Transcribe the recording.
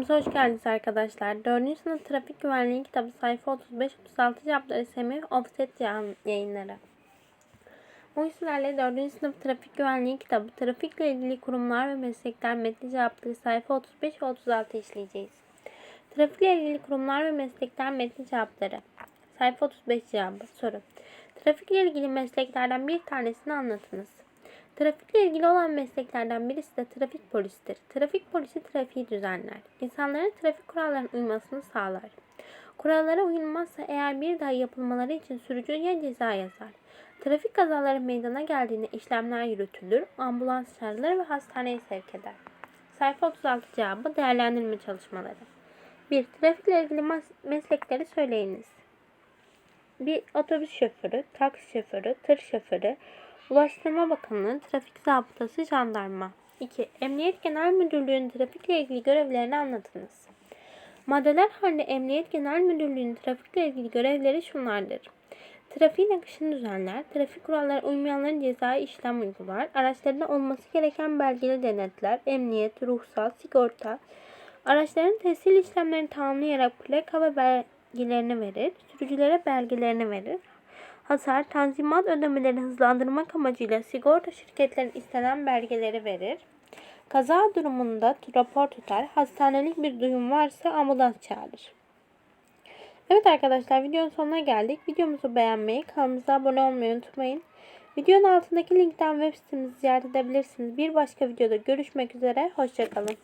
Kitabımıza hoş geldiniz arkadaşlar. 4. sınıf trafik güvenliği kitabı sayfa 35-36 cevapları Semih Offset Yayın- yayınları. Bugün sizlerle 4. sınıf trafik güvenliği kitabı trafikle ilgili kurumlar ve meslekler metni cevapları sayfa 35 ve 36 işleyeceğiz. Trafikle ilgili kurumlar ve meslekler metni cevapları. Sayfa 35 cevabı. Soru. Trafikle ilgili mesleklerden bir tanesini anlatınız. Trafikle ilgili olan mesleklerden birisi de trafik polisidir. Trafik polisi trafiği düzenler. İnsanların trafik kurallarına uymasını sağlar. Kurallara uyulmazsa eğer bir daha yapılmaları için sürücü ya ceza yazar. Trafik kazaları meydana geldiğinde işlemler yürütülür, ambulans çağrılır ve hastaneye sevk eder. Sayfa 36 cevabı değerlendirme çalışmaları. 1. Trafikle ilgili meslekleri söyleyiniz. Bir otobüs şoförü, taksi şoförü, tır şoförü, Ulaştırma Bakanlığı, Trafik Zabıtası, Jandarma. 2. Emniyet Genel Müdürlüğü'nün trafikle ilgili görevlerini anlatınız. Maddeler halinde Emniyet Genel Müdürlüğü'nün trafikle ilgili görevleri şunlardır. Trafiğin akışını düzenler, trafik kurallarına uymayanların cezai işlem uygular, araçlarında olması gereken belgeleri denetler, emniyet, ruhsat, sigorta, araçların tescil işlemlerini tamamlayarak plaka ve belgelerini verir, sürücülere belgelerini verir, hasar, tanzimat ödemelerini hızlandırmak amacıyla sigorta şirketlerinin istenen belgeleri verir. Kaza durumunda rapor tutar, hastanelik bir duyum varsa ambulans çağırır. Evet arkadaşlar videonun sonuna geldik. Videomuzu beğenmeyi, kanalımıza abone olmayı unutmayın. Videonun altındaki linkten web sitemizi ziyaret edebilirsiniz. Bir başka videoda görüşmek üzere. Hoşçakalın.